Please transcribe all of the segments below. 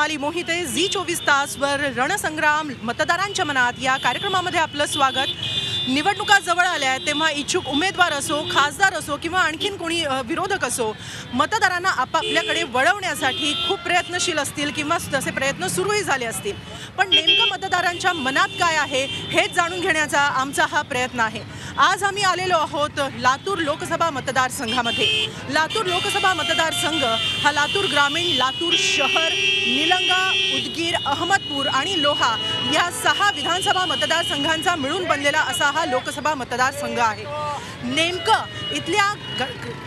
कमाली मोहिते झी चोवीस तासवर रणसंग्राम मतदारांच्या मनात या कार्यक्रमामध्ये आपलं स्वागत. निवडणुका जवळ आल्या आहेत तेव्हा इच्छुक उमेदवार असो खासदार असो किंवा आणखीन कोणी विरोधक असो मतदारांना आपापल्याकडे वळवण्यासाठी खूप प्रयत्नशील असतील किंवा तसे प्रयत्न सुरूही झाले असतील. पण नेमकं मतदारांच्या मनात काय आहे हेच जाणून घेण्याचा आमचा हा प्रयत्न आहे. आज आम्ही आलेलो आहोत लातूर लोकसभा मतदारसंघामध्ये. लातूर लोकसभा मतदारसंघ हा लातूर ग्रामीण लातूर शहर निलंगा उदगीर अहमदपूर आणि लोहा या सहा विधानसभा मतदारसंघांचा मिळून बनलेला असा हा लोकसभा मतदारसंघ आहे. नेमकं इथल्या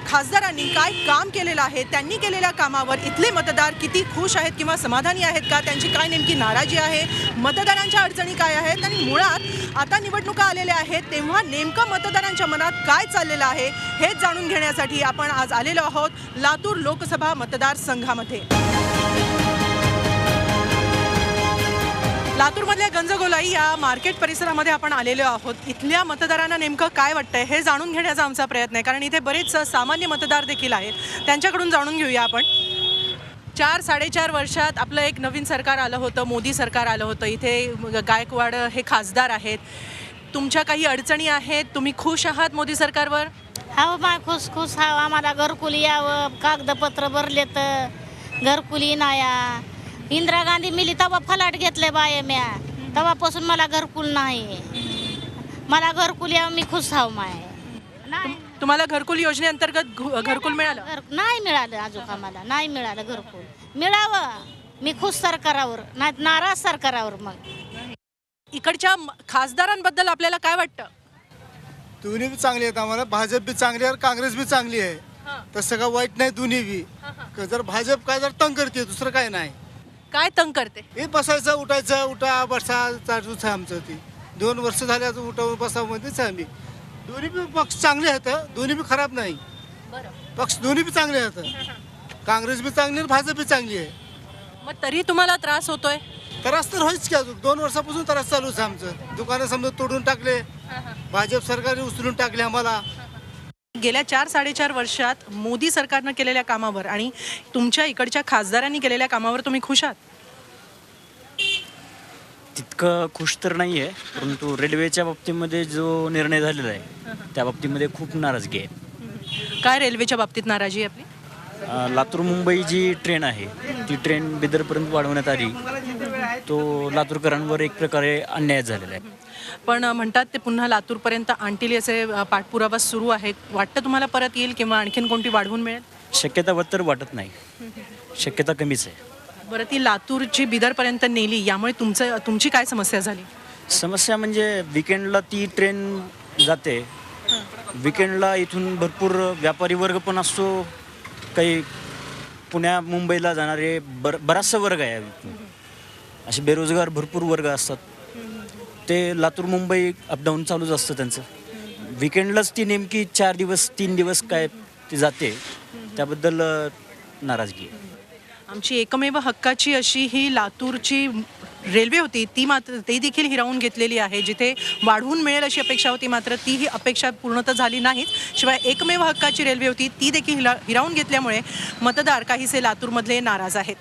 खासदारांनी काय काम केलेलं आहे? त्यांनी केलेल्या कामावर इथले मतदार किती खुश आहेत किंवा समाधानी आहेत का? त्यांची काय नेमकी नाराजी आहे? मतदारांच्या अडचणी काय आहेत? आणि मुळात आता निवडणुका आलेल्या आहेत तेव्हा नेमकं मतदारांच्या मनात काय चाललेलं आहे? हेच जाणून घेण्यासाठी आपण आज आलेलो आहोत लातूर लोकसभा मतदारसंघामध्ये. लातूरमधल्या गंजगोलाई या मार्केट परिसरामध्ये आपण आलेलो आहोत. इथल्या मतदारांना नेमकं काय वाटतंय हे जाणून घेण्याचा आमचा प्रयत्न आहे. कारण इथे बरेच सामान्य मतदार देखील आहेत. त्यांच्याकडून जाणून घेऊया आपण. चार साडेचार वर्षात आपलं एक नवीन सरकार आलं होतं मोदी सरकार आलं होतं. इथे गायकवाड हे खासदार आहेत. तुमच्या काही अडचणी आहेत? तुम्ही खुश आहात मोदी सरकारवर? हाव मा खुश खुश हा आम्हाला घरकुली यावं. कागदपत्र भरले तर घरकुली नाया. इंदिरा गांधी मिली तेव्हा फलाट घेतले बाय म्या. तेव्हापासून मला घरकुल नाही. मला घरकुल यावं मी खुश हाव माय. नाही तुम्हाला घरकुल योजनेअंतर्गत घु- घरकुल मिळालं? घर नाही मिळालं अजून आम्हाला. नाही मिळालं घरकुल. मिळावं. मी खुश सरकारावर नाही नाराज सरकारावर मग. इकडच्या म- खासदारांबद्दल आपल्याला काय वाटतं? दोन्ही बी चांगली आहेत आम्हाला. भाजप बी चांगली आहे काँग्रेस बी चांगली आहे. तसं का वाईट नाही दोन्ही बी. क- जर भाजप काय जर तंग करते दुसरं काय नाही. काय तंग करते? हे बसायचं उठायचं उठा बसा चालूच आहे आमचं ती. दोन वर्ष झाले आता उठावून बसामध्येच आहे आम्ही. दोन्ही बी पक्ष चांगले आहेत दोन्ही बी खराब नाही. पक्ष दोन्ही बी चांगले आहेत काँग्रेस बी चांगली आहे भाजप बी चांगली आहे. मग तरी तुम्हाला त्रास होतोय? त्रास तर होईच की अजून. दोन वर्षापासून त्रास चालूच आहे आमचं. दुकानं समजा तोडून टाकले. भाजप सरकारने उचलून टाकले आम्हाला. गेल्या चार साडेचार वर्षात मोदी सरकारनं केलेल्या कामावर आणि तुमच्या इकडच्या खासदारांनी केलेल्या कामावर तुम्ही खुश आहात? तितकं खुश तर नाही आहे परंतु रेल्वेच्या बाबतीमध्ये जो निर्णय झालेला आहे त्या बाबतीमध्ये खूप नाराजगी आहे. काय रेल्वेच्या बाबतीत नाराजी आहे आपली? लातूर मुंबई जी ट्रेन आहे ती ट्रेन बिदरपर्यंत वाढवण्यात आली. तो लातूरकरांवर एक प्रकारे अन्याय झालेला आहे. पण म्हणतात ते पुन्हा लातूरपर्यंत आणतील याचे अ, पाठपुरावा सुरू आहे वाटतं तुम्हाला परत येईल किंवा आणखीन कोणती वाढवून मिळेल? शक्यता तर वाटत नाही. शक्यता कमीच आहे. बरं ती लातूरची बिदरपर्यंत नेली यामुळे तुमचं तुमची काय समस्या झाली? समस्या म्हणजे विकेंडला ती ट्रेन जाते. विकेंडला इथून भरपूर व्यापारी वर्ग पण असतो. काही पुण्या मुंबईला जाणारे बर बराचसा वर्ग आहे असे बेरोजगार भरपूर वर्ग असतात. ते लातूर मुंबई अपडाऊन चालूच असतं त्यांचं. विकेंडलाच ती नेमकी चार दिवस तीन दिवस काय ती जाते. त्याबद्दल नाराजगी आहे. आमची एकमेव हक्काची अशी ही लातूरची रेल्वे होती ती मात्र ते देखील हिरावून घेतलेली आहे. जिथे वाढवून मिळेल अशी अपेक्षा होती मात्र ती ही अपेक्षा पूर्ण तर झाली नाहीच शिवाय एकमेव हक्काची रेल्वे होती ती देखील हिला हिरावून घेतल्यामुळे मतदार काहीसे लातूरमधले नाराज आहेत.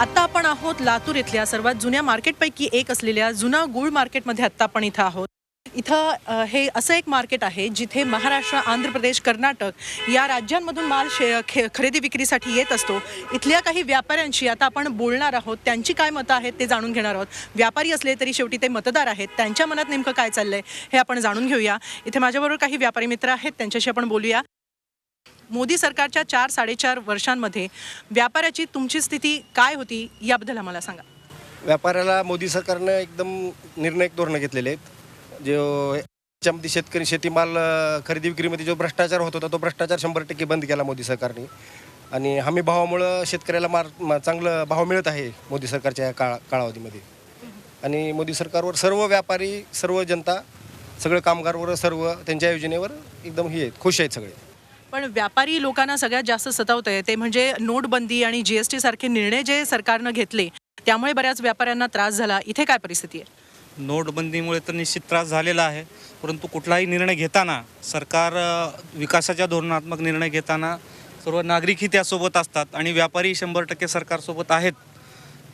आत्ता आपण आहोत लातूर इथल्या सर्वात जुन्या मार्केटपैकी एक असलेल्या जुना गुळ मार्केटमध्ये आत्ता आपण इथं आहोत. इथं हे असं एक मार्केट आहे जिथे महाराष्ट्र आंध्र प्रदेश कर्नाटक या राज्यांमधून माल शे खे खरेदी विक्रीसाठी येत असतो. इथल्या काही व्यापाऱ्यांशी आता आपण बोलणार आहोत. त्यांची काय मतं आहेत ते जाणून घेणार आहोत. व्यापारी असले तरी शेवटी ते मतदार आहेत. त्यांच्या मनात नेमकं काय चाललंय हे आपण जाणून घेऊया. इथे माझ्याबरोबर काही व्यापारी मित्र आहेत. त्यांच्याशी आपण बोलूया. मोदी सरकारच्या चार साडेचार वर्षांमध्ये व्यापाऱ्याची तुमची स्थिती काय होती याबद्दल आम्हाला सांगा. व्यापाऱ्याला मोदी सरकारनं एकदम निर्णायक धोरणं घेतलेले आहेत. जो त्याच्यामध्ये शेतकरी शेतीमाल खरेदी विक्रीमध्ये जो भ्रष्टाचार होत होता तो भ्रष्टाचार शंभर टक्के बंद केला मोदी सरकारने. आणि हमी भावामुळं शेतकऱ्याला मार मा- चांगलं भाव मिळत आहे मोदी सरकारच्या या काळा काळावधीमध्ये आणि मोदी सरकारवर सर्व व्यापारी सर्व जनता सगळं कामगारवर सर्व त्यांच्या योजनेवर एकदम हे आहेत खुश आहेत सगळे. पण व्यापारी लोकांना सगळ्यात जास्त सतावत आहे ते म्हणजे नोटबंदी आणि जी एस टी सारखे निर्णय जे सरकारनं घेतले त्यामुळे बऱ्याच व्यापाऱ्यांना त्रास झाला. इथे काय परिस्थिती आहे? नोटबंदीमुळे तर निश्चित त्रास झालेला आहे परंतु कुठलाही निर्णय घेताना सरकार विकासाच्या धोरणात्मक निर्णय घेताना सर्व नागरिकही त्यासोबत असतात आणि व्यापारी शंभर टक्के सरकारसोबत आहेत.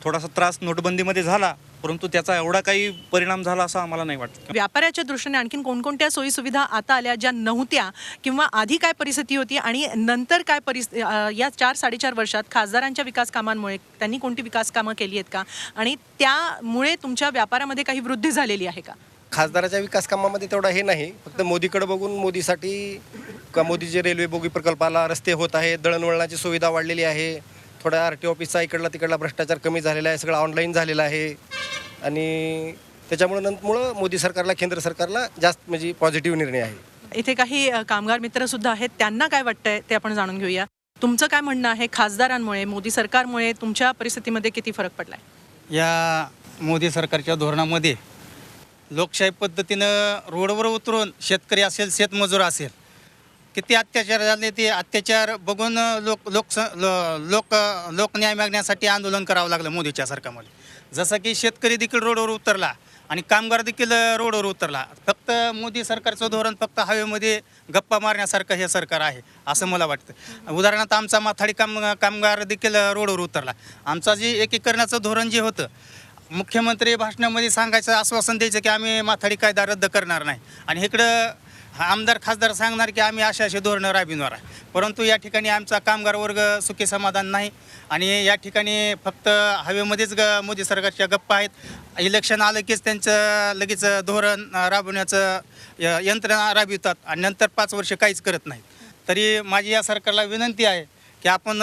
थोडासा त्रास नोटबंदीमध्ये झाला परंतु त्याचा एवढा काही परिणाम झाला असं आम्हाला नाही वाटत. व्यापाऱ्याच्या दृष्टीने आणखीन कोणकोणत्या सोयी सुविधा आता आल्या ज्या नव्हत्या किंवा आधी काय परिस्थिती होती आणि नंतर काय परिस्थिती या चार साडेचार वर्षात खासदारांच्या विकास कामांमुळे त्यांनी कोणती विकास कामं केली आहेत का? आणि त्यामुळे तुमच्या व्यापारामध्ये काही वृद्धी झालेली आहे का? खासदाराच्या विकास कामामध्ये तेवढा हे नाही. फक्त मोदीकडे बघून मोदीसाठी का मोदीचे रेल्वे बोगी प्रकल्पाला रस्ते होत आहे दळणवळणाची सुविधा वाढलेली आहे. थोडा आर टी ऑफिसचा इकडला तिकडला भ्रष्टाचार कमी झालेला आहे सगळं ऑनलाईन झालेलं आहे. आणि त्याच्यामुळं नंतरमुळं मोदी सरकारला केंद्र सरकारला जास्त म्हणजे पॉझिटिव्ह निर्णय आहे. इथे काही कामगार मित्र सुद्धा आहेत त्यांना काय वाटतंय ते आपण जाणून घेऊया. तुमचं काय म्हणणं आहे खासदारांमुळे मोदी सरकारमुळे तुमच्या परिस्थितीमध्ये किती फरक पडलाय? या मोदी सरकारच्या धोरणामध्ये लोकशाही पद्धतीनं रोडवर उतरून शेतकरी असेल शेतमजूर असेल किती अत्याचार झाले ते अत्याचार बघून लोक लोक लोक लोकन्याय मागण्यासाठी आंदोलन करावं लागलं मोदीच्या सरकारमध्ये. जसं की शेतकरी देखील रोडवर उतरला आणि कामगार देखील रोडवर उतरला. फक्त मोदी सरकारचं धोरण फक्त हवेमध्ये गप्पा मारण्यासारखं हे सरकार आहे असं मला वाटतं. उदाहरणार्थ आमचा माथाडी काम कामगार देखील रोडवर उतरला. आमचा जे एकीकरणाचं धोरण जे होतं मुख्यमंत्री भाषणामध्ये सांगायचं आश्वासन द्यायचं की आम्ही माथाडी कायदा रद्द करणार नाही. आणि इकडं आमदार खासदार सांगणार की आम्ही अशा अशी धोरणं राबविणार आहे. परंतु या ठिकाणी आमचा कामगार वर्ग सुखी समाधान नाही आणि या ठिकाणी फक्त हवेमध्येच ग मोदी सरकारच्या गप्पा आहेत. इलेक्शन आलं कीच त्यांचं लगेच धोरण राबवण्याचं य- यंत्रणा राबवितात आणि नंतर पाच वर्ष काहीच करत नाहीत. तरी माझी या सरकारला विनंती आहे की आपण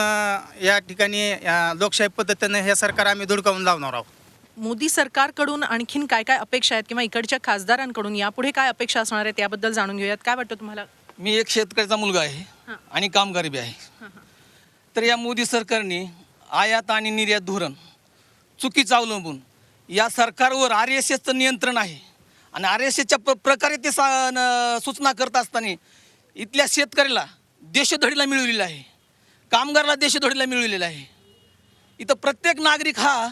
या ठिकाणी लोकशाही पद्धतीनं हे सरकार आम्ही धुडकावून लावणार आहोत. मोदी सरकारकडून आणखीन काय काय अपेक्षा आहेत किंवा इकडच्या खासदारांकडून यापुढे काय अपेक्षा असणार आहेत त्याबद्दल जाणून घेऊयात. काय वाटतं तुम्हाला? मी एक शेतकऱ्याचा मुलगा आहे आणि कामगार बी आहे. तर या मोदी सरकारने आयात आणि निर्यात धोरण चुकीचं अवलंबून या सरकारवर आर एस एसचं नियंत्रण आहे. आणि आर एस एसच्या प्र प्रकारे ते सा न- सूचना करत असताना इथल्या शेतकऱ्याला देशोधडीला मिळवलेला आहे. कामगाराला देशोधडीला मिळवलेला आहे. इथं प्रत्येक नागरिक हा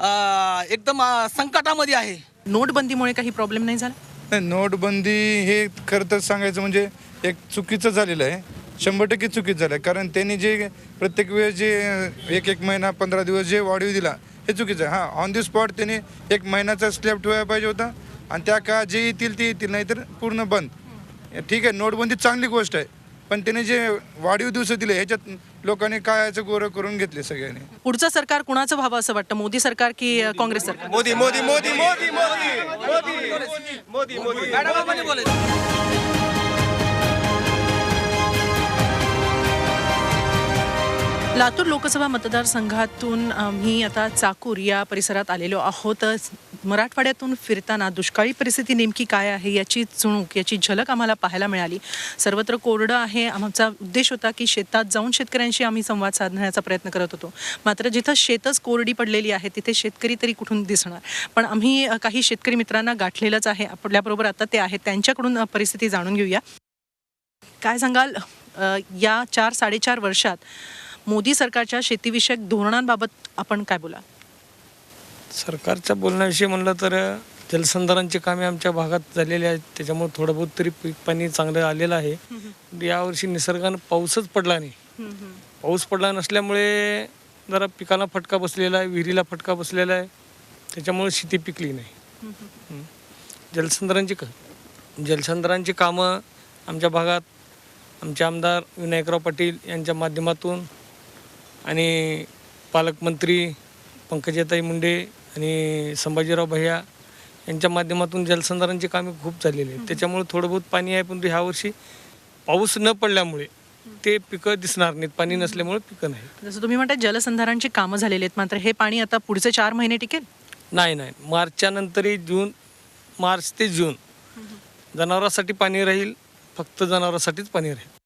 एकदम संकटामध्ये आहे. नोटबंदीमुळे काही प्रॉब्लेम नाही झाला? नाही नोटबंदी हे खरं तर सांगायचं म्हणजे एक चुकीचं झालेलं आहे. शंभर टक्के चुकीचं झालं आहे. कारण त्यांनी जे प्रत्येक वेळेस जे एक एक महिना पंधरा दिवस जे वाढीव दिला हे चुकीचं आहे. हां ऑन दी स्पॉट त्यांनी एक महिन्याचा स्लॅब ठेवायला पाहिजे होता. आणि त्या का जे येतील ते येतील नाहीतर पूर्ण बंद. ठीक आहे नोटबंदी चांगली गोष्ट आहे. पण त्याने जे वाढीव दिवस दिले ह्याच्यात लोकांनी कायचं गोरं करून घेतले सगळ्यांनी पुढचं सरकार कुणाचं व्हावं असं वाटतं मोदी सरकार की काँग्रेस सरकार मोदी मोदी मोदी मोदी मोदी मोदी मोदी मोदी लातूर लोकसभा मतदारसंघातून आम्ही आता चाकूर या परिसरात आलेलो आहोत. मराठवाड्यातून फिरताना दुष्काळी परिस्थिती नेमकी काय आहे याची चुणूक याची झलक आम्हाला पाहायला मिळाली. सर्वत्र कोरडं आहे. आमचा उद्देश होता की शेतात जाऊन शेतकऱ्यांशी आम्ही संवाद साधण्याचा प्रयत्न करत होतो. मात्र जिथं शेतच कोरडी पडलेली आहे तिथे शेतकरी तरी कुठून दिसणार? पण आम्ही काही शेतकरी मित्रांना गाठलेलंच आहे. आपल्याबरोबर आता ते आहेत. त्यांच्याकडून परिस्थिती जाणून घेऊया. काय सांगाल? या चार साडेचार वर्षात मोदी सरकारच्या शेतीविषयक धोरणांबाबत आपण काय बोला सरकारच्या बोलण्याविषयी म्हणलं तर जलसंधारणची कामे आमच्या भागात झालेली आहेत. त्याच्यामुळे थोडं बहुत तरी पीक पाणी चांगलं आलेलं आहे. यावर्षी निसर्गानं पाऊसच पडला नाही. पाऊस पडला नसल्यामुळे जरा पिकाला फटका बसलेला आहे विहिरीला फटका बसलेला आहे. त्याच्यामुळे शेती पिकली नाही. जलसंधारणची क जलसंधारणची कामं आमच्या भागात आमचे आमदार विनायकराव पाटील यांच्या माध्यमातून आणि पालकमंत्री पंकजाताई मुंडे आणि संभाजीराव भैया यांच्या माध्यमातून जलसंधारणची कामे खूप झालेली आहेत. त्याच्यामुळे थोडं बहुत पाणी आहे पण ह्या वर्षी पाऊस न पडल्यामुळे ते पिकं दिसणार नाहीत. पाणी नसल्यामुळे पिकं नाही जसं तुम्ही म्हणता जलसंधारणची कामं झालेली आहेत मात्र हे पाणी आता पुढचे चार महिने टिकेल? नाही नाही. मार्चच्या नंतरही जून मार्च ते जून जनावरांसाठी पाणी राहील फक्त जनावरांसाठीच पाणी राहील.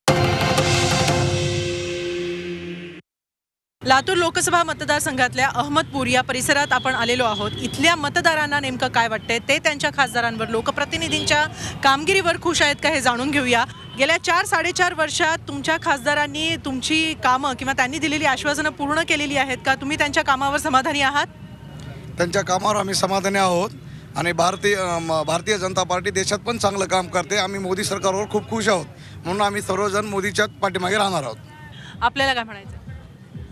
लातूर लोकसभा मतदारसंघातल्या अहमदपूर या परिसरात आपण आलेलो आहोत. इथल्या मतदारांना नेमकं काय वाटतंय? ते त्यांच्या खासदारांवर लोकप्रतिनिधींच्या कामगिरीवर खुश आहेत का हे जाणून घेऊया. गेल्या चार साडेचार वर्षात तुमच्या खासदारांनी तुमची कामं किंवा त्यांनी दिलेली आश्वासनं पूर्ण केलेली आहेत का? तुम्ही त्यांच्या कामावर समाधानी आहात? त्यांच्या कामावर आम्ही समाधानी आहोत आणि भारतीय भारतीय जनता पार्टी देशात पण चांगलं काम करते. आम्ही मोदी सरकारवर खूप खुश आहोत. म्हणून आम्ही सर्वजण मोदीच्याच पाठीमागे राहणार आहोत. आपल्याला काय म्हणायचं?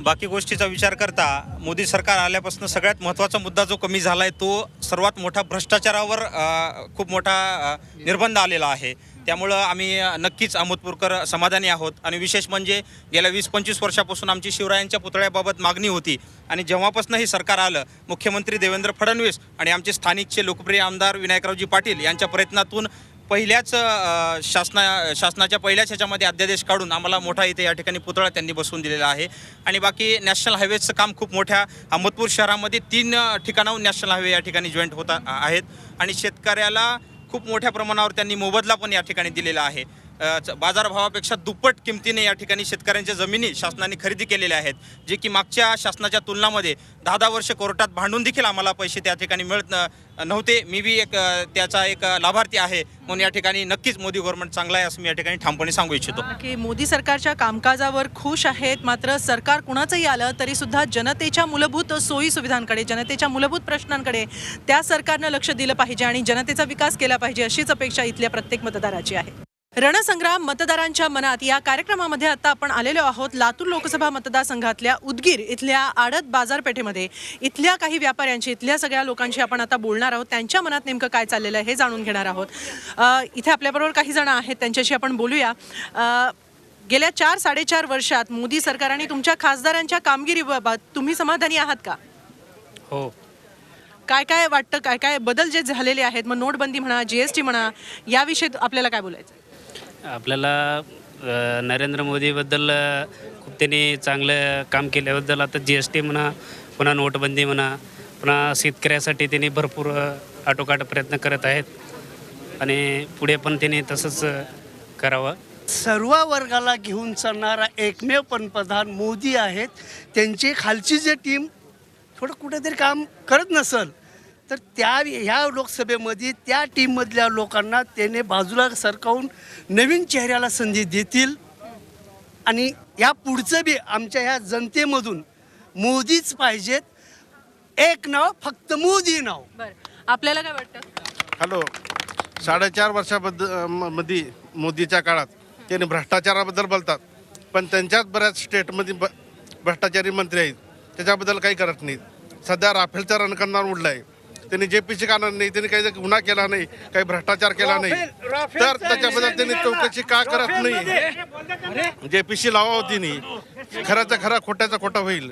बाकी गोष्टीचा विचार करता मोदी सरकार आल्यापासून सगळ्यात महत्त्वाचा मुद्दा जो कमी झाला आहे तो सर्वात मोठा भ्रष्टाचारावर खूप मोठा निर्बंध आलेला आहे. त्यामुळं आम्ही नक्कीच अहमदपूरकर समाधानी आहोत. आणि विशेष म्हणजे गेल्या वीस पंचवीस वर्षापासून आमची शिवरायांच्या पुतळ्याबाबत मागणी होती. आणि जेव्हापासून हे सरकार आलं मुख्यमंत्री देवेंद्र फडणवीस आणि आमचे स्थानिकचे लोकप्रिय आमदार विनायकरावजी पाटील यांच्या प्रयत्नातून पहिल्याच शासना शासनाच्या पहिल्याच ह्याच्यामध्ये अध्यादेश काढून आम्हाला मोठा इथे या ठिकाणी पुतळा त्यांनी बसवून दिलेला आहे. आणि बाकी नॅशनल हायवेचं काम खूप मोठ्या अहमदपूर शहरामध्ये तीन ठिकाणाहून नॅशनल हायवे या ठिकाणी जॉईंट होता आहेत. आणि शेतकऱ्याला खूप मोठ्या प्रमाणावर त्यांनी मोबदला पण या ठिकाणी दिलेला आहे. बाजारभावापेक्षा दुप्पट किमतीने या ठिकाणी शेतकऱ्यांच्या जमिनी शासनाने खरेदी केलेल्या आहेत जे की मागच्या शासनाच्या तुलनामध्ये दहा दहा वर्ष कोर्टात भांडून देखील आम्हाला पैसे त्या ठिकाणी मिळत न- नव्हते. मी बी एक त्याचा एक लाभार्थी आहे म्हणून या ठिकाणी नक्कीच मोदी गव्हर्नमेंट चांगला आहे असं मी या ठिकाणी ठामपणे सांगू इच्छितो. की मोदी सरकारच्या कामकाजावर खुश आहेत मात्र सरकार कुणाचंही आलं तरी सुद्धा जनतेच्या मूलभूत सोयी सुविधांकडे जनतेच्या मूलभूत प्रश्नांकडे त्या सरकारनं लक्ष दिलं पाहिजे आणि जनतेचा विकास केला पाहिजे अशीच अपेक्षा इथल्या प्रत्येक मतदाराची आहे. रणसंग्राम मतदारांच्या मनात या कार्यक्रमामध्ये आता आपण आलेलो आहोत. लातूर लोकसभा मतदारसंघातल्या उदगीर इथल्या आडत बाजारपेठेमध्ये. इथल्या काही व्यापाऱ्यांची इथल्या सगळ्या लोकांशी आपण आता बोलणार आहोत. त्यांच्या मनात नेमकं काय चाललेलं आहे हे जाणून घेणार आहोत. इथे आपल्याबरोबर काही जण आहेत त्यांच्याशी आपण बोलूया. गेल्या चार साडेचार वर्षात मोदी सरकारने तुमच्या खासदारांच्या कामगिरीबाबत तुम्ही समाधानी आहात का? हो. काय काय वाटतं काय काय बदल जे झालेले आहेत मग नोटबंदी म्हणा जीएसटी म्हणा याविषयी आपल्याला काय बोलायचं? आपल्याला नरेंद्र मोदीबद्दल खूप त्यांनी चांगलं काम केल्याबद्दल आता जी एस टी म्हणा पुन्हा नोटबंदी म्हणा पुन्हा शेतकऱ्यासाठी त्यांनी भरपूर आटोकाट प्रयत्न करत आहेत. आणि पुढे पण त्यांनी तसंच करावं. सर्व वर्गाला घेऊन चालणारा एकमेव पंतप्रधान मोदी आहेत. त्यांची खालची जे टीम थोडं कुठेतरी काम करत नसल तर त्या ह्या लोकसभेमध्ये त्या टीममधल्या लोकांना त्याने बाजूला सरकावून नवीन चेहऱ्याला संधी देतील. आणि या पुढचं बी आमच्या ह्या जनतेमधून मोदीच पाहिजेत. एक नाव फक्त मोदी नाव. बरं. आपल्याला काय वाटतं? हॅलो. साडेचार वर्षाबद्दलमध्ये मोदीच्या काळात त्यांनी भ्रष्टाचाराबद्दल बोलतात. पण त्यांच्याच बऱ्याच स्टेटमध्ये ब भ्रष्टाचारी मंत्री आहेत. त्याच्याबद्दल काही करत नाहीत. सध्या राफेलचा रणकंदार उडला आहे त्यांनी जे पी सी काढणार नाही त्यांनी काही गुन्हा केला नाही काही भ्रष्टाचार केला नाही. तर त्याच्याबद्दल त्यांनी चौकशी का करत नाही? जे पी सी लावा होती नाही खऱ्याचा खरा खोट्याचा खोटा होईल.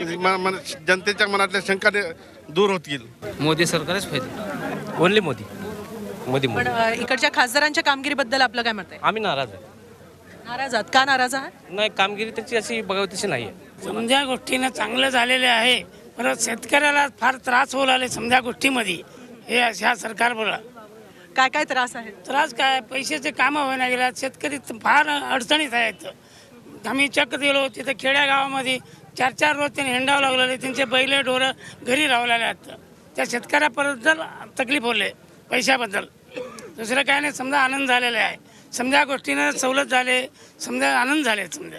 म- मन- जनतेच्या मनातल्या शंका दूर होतील. मोदी सरकारच पाहिजे ओनली मोदी. मोदी पण इकडच्या खासदारांच्या कामगिरीबद्दल आपलं काय मत आहे? आम्ही नाराज आहे. नाराज आहात? का नाराज आहात? नाही कामगिरी त्याची अशी बघावी तशी नाही आहे समजा गोष्टीनं चांगलं झालेले आहे. परत शेतकऱ्याला फार त्रास होऊ लागले समजा गोष्टीमध्ये. हे ह्या सरकारमुळं काय काय त्रास आहेत त्रास काय? पैशाचे कामं होईना गेल्यात शेतकरी फार अडचणीत आहेत. आम्ही चक्क गेलो तिथं खेड्यागावामध्ये चार चार रोज त्यांनी हिंडावं लागलेले. त्यांचे बैल ढोरं घरी राहलेले आहेत. त्या शेतकऱ्याबद्दल तकलीफ होले पैशाबद्दल. दुसरं काय नाही समजा आनंद झालेला आहे. समजा गोष्टीनं सवलत झाले समजा आनंद झाले समजा.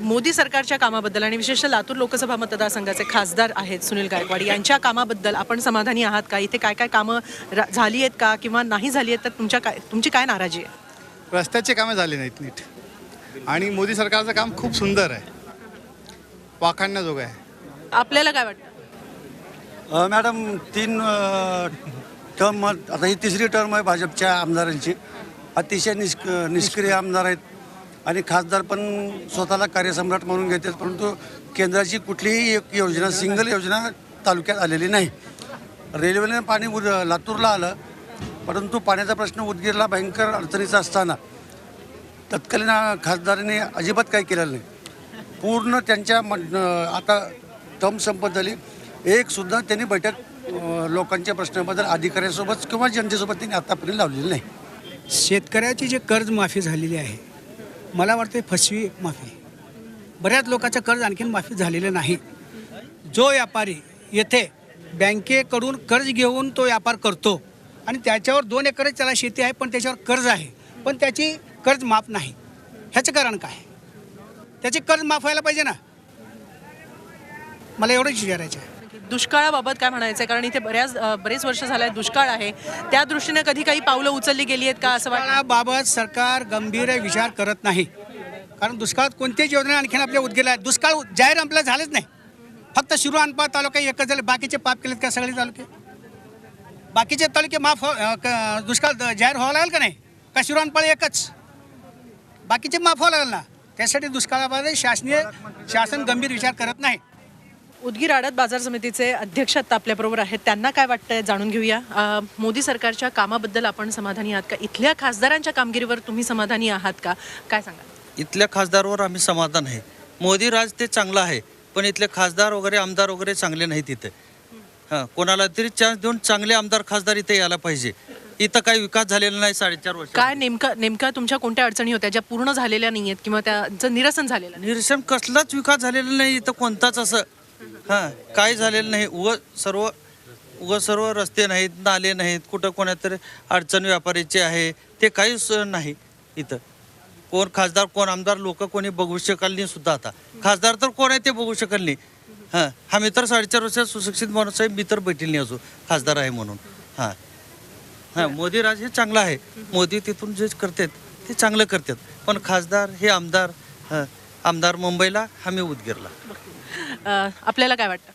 मोदी सरकारच्या कामाबद्दल आणि विशेषतः लातूर लोकसभा मतदारसंघाचे खासदार आहेत सुनील गायकवाड यांच्या कामाबद्दल आपण समाधानी आहात का? इथे काय काय कामं रा- झाली आहेत का किंवा नाही झाली आहेत? तर तुमच्या काय तुमची काय नाराजी आहे? रस्त्याचे कामे झाले नाहीत नीट. आणि मोदी सरकारचं काम खूप सुंदर आहे. वाखाणण्याजोगं आहे. आपल्याला काय वाटतं? मॅडम तीन टर्म आता ही तिसरी टर्म आहे भाजपच्या आमदारांची. अतिशय निष्क निष्क्रिय आमदार आहेत. आणि खासदार पण स्वतःला कार्यसम्राट म्हणून घेतात परंतु केंद्राची कुठलीही एक योजना सिंगल योजना तालुक्यात आलेली नाही. रेल्वेने पाणी उद लातूरला आलं परंतु पाण्याचा प्रश्न उदगीरला भयंकर अडचणीचा असताना तत्कालीन खासदारांनी अजिबात काही केलेलं नाही. पूर्ण त्यांच्या मन आता टर्म संपत झाली. एकसुद्धा त्यांनी बैठक लोकांच्या प्रश्नाबद्दल अधिकाऱ्यांसोबत किंवा जनतेसोबत त्यांनी आतापर्यंत लावलेली नाही. शेतकऱ्याची जे कर्ज माफी झालेली आहे मला वाटते फसवी माफी. बऱ्याच लोकांचं कर्ज आणखीन माफी झालेलं नाही. जो व्यापारी येथे बँकेकडून कर्ज घेऊन तो व्यापार करतो आणि त्याच्यावर दोन एकरच त्याला शेती आहे पण त्याच्यावर कर्ज आहे पण त्याची कर्ज माफ नाही. ह्याचं कारण काय? त्याचे कर्ज माफ व्हायला पाहिजे ना? मला एवढंच विचारायचं आहे. दुष्काळाबाबत काय म्हणायचं आहे कारण इथे बऱ्याच बरेच वर्ष झाले आहेत दुष्काळ आहे. त्या दृष्टीने कधी काही पावलं उचलली गेली आहेत का असं वाटतं? बाबत सरकार गंभीर विचार करत नाही. कारण दुष्काळात कोणत्याच योजना आणखीन आपल्या उद्गेला आहेत. दुष्काळ जाहीर आपल्याला झालेच नाही. फक्त शिरू अनपा तालुका एकच झाले. बाकीचे पाप केलेत का सगळे तालुके? बाकीचे तालुके माफ हो- क- दुष्काळ जाहीर व्हावं लागेल का नाही? का शिरू अनपाळ एकच? बाकीचे माफ व्हावं लागेल ना? त्यासाठी दुष्काळाबाबत शासनीय शासन गंभीर विचार करत नाही. उदगीर आडत बाजार समितीचे अध्यक्ष आता आपल्याबरोबर आहेत. त्यांना काय वाटतंय जाणून घेऊया. मोदी सरकारच्या कामाबद्दल आपण समाधानी आहात का? इथल्या खासदारांच्या कामगिरीवर तुम्ही समाधानी आहात का? काय सांगा इथल्या खासदारवर आम्ही समाधान आहे. मोदी राज ते चांगलं आहे पण इथले खासदार वगैरे आमदार वगैरे चांगले नाहीत इथे. हां कोणाला तरी चान्स देऊन चांगले आमदार खासदार इथे यायला पाहिजे. इथं काही विकास झालेला नाही साडेचार वर्ष. काय नेमकं नेमका तुमच्या कोणत्या अडचणी होत्या ज्या पूर्ण झालेल्या नाहीयेत किंवा त्याचं निरसन झालेलं नाही? निरसन कसलाच विकास झालेला नाही इथं कोणताच असं हां काय झालेलं नाही. उग सर्व उग सर्व रस्ते नाहीत नाले नाहीत कुठं कोणातरी अडचण व्यापारीचे आहे ते काहीच नाही इथं. कोण खासदार कोण आमदार लोक कोणी बघू शकाल नाही सुद्धा आता. खासदार तर कोण आहे ते बघू शकाल नाही. हां आम्ही तर साडेचार वर्षात सुशिक्षित माणूस आहे मी तर भेटील नाही असो खासदार आहे म्हणून. हां. हां मोदी राज हे चांगलं आहे. मोदी तिथून जे करतात ते चांगलं करतात. पण खासदार हे आमदार हां आमदार मुंबईला आम्ही उदगीरला. अ, आपल्याला काय वाटतं?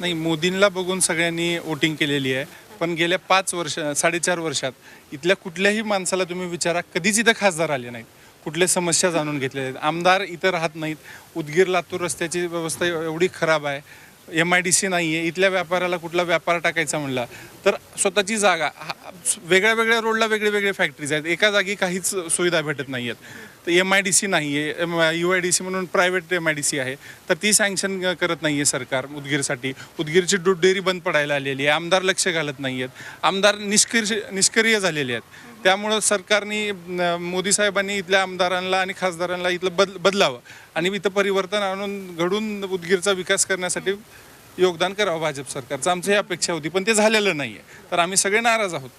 नाही मोदींना बघून सगळ्यांनी वोटिंग केलेली आहे. पण गेल्या पाच वर्ष साडेचार वर्षात इथल्या कुठल्याही माणसाला तुम्ही विचारा कधीच इथं खासदार आले नाहीत. कुठल्या समस्या जाणून घेतल्या आहेत. आमदार इथं राहत नाहीत. उदगीर लातूर रस्त्याची व्यवस्था एवढी खराब आहे. एम आय डी सी नाही आहे इथल्या व्यापाऱ्याला कुठला व्यापार टाकायचा म्हणला तर स्वतःची जागा हा- वेगळ्या वेगळ्या रोडला वेगळे वेगळे फॅक्टरीज आहेत. एका जागी काहीच सुविधा भेटत नाही आहेत तर एम आय डी सी नाही आहे M U I D C म्हणून private M I D C आहे. तर ती सँक्शन करत नाही आहे सरकार उदगीरसाठी. उदगीरची दूध डेअरी बंद पडायला आलेली आहे. आमदार लक्ष घालत नाही आहेत आमदार निष्क्रिय निष्क्रिय झालेले आहेत. त्यामुळं सरकारने मोदी साहेबांनी इथल्या आमदारांना आणि खासदारांना इथलं बद बदलावं. आणि इथं परिवर्तन आणून घडून उदगीरचा विकास करण्यासाठी योगदान करावं भाजप सरकारचं. आमची ही अपेक्षा होती पण ते झालेलं नाही आहे तर आम्ही सगळे नाराज आहोत.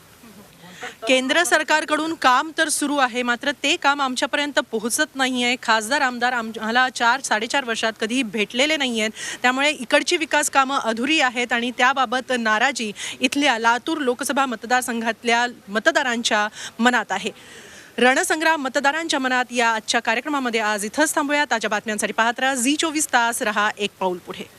केंद्र सरकारकडून काम तर सुरू आहे मात्र ते काम आमच्यापर्यंत पोहोचत नाही आहे खासदार आमदार आम्हाला चार साडेचार वर्षात कधीही भेटलेले नाही आहेत त्यामुळे इकडची विकास कामं अधुरी आहेत आणि त्याबाबत नाराजी इथल्या लातूर लोकसभा मतदारसंघातल्या मतदारांच्या मनात आहे. रणसंग्राम मतदारांच्या मनात या आजच्या कार्यक्रमामध्ये आज इथंच थांबूया ताज्या बातम्यांसाठी पाहत राहा. झी चोवीस तास रहा एक पाऊल पुढे.